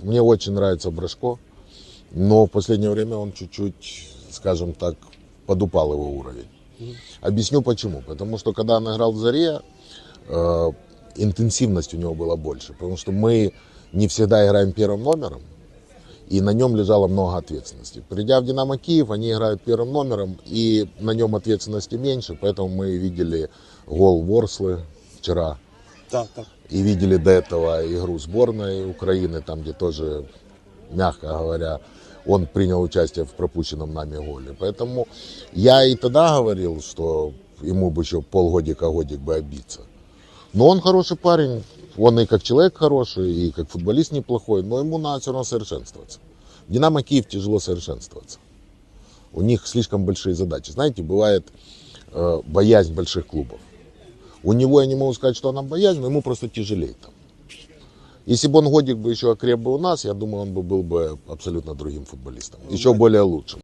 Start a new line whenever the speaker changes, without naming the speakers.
мне очень нравится Брашко, но в последнее время он чуть-чуть, скажем так, подупал его уровень. Объясню почему. Потому что когда он играл в Заре, э, интенсивность у него была больше. Потому что мы не всегда играем первым номером, и на нем лежало много ответственности. Придя в Динамо Киев, они играют первым номером, и на нем ответственности меньше, поэтому мы видели гол Ворслы вчера,
Так, так.
И видели до этого игру сборной Украины, там, где тоже, мягко говоря, он принял участие в пропущенном нами голе. Поэтому я и тогда говорил, что ему бы еще полгодика-годик бы обиться. Но он хороший парень, он и как человек хороший, и как футболист неплохой, но ему надо все равно совершенствоваться. В Динамо Киев тяжело совершенствоваться. У них слишком большие задачи. Знаете, бывает э, боязнь больших клубов. У него я не могу сказать, что она боязнь, но ему просто тяжелее там. Если бы он годик бы еще окреп бы у нас, я думаю, он бы был бы абсолютно другим футболистом. Еще более лучшим.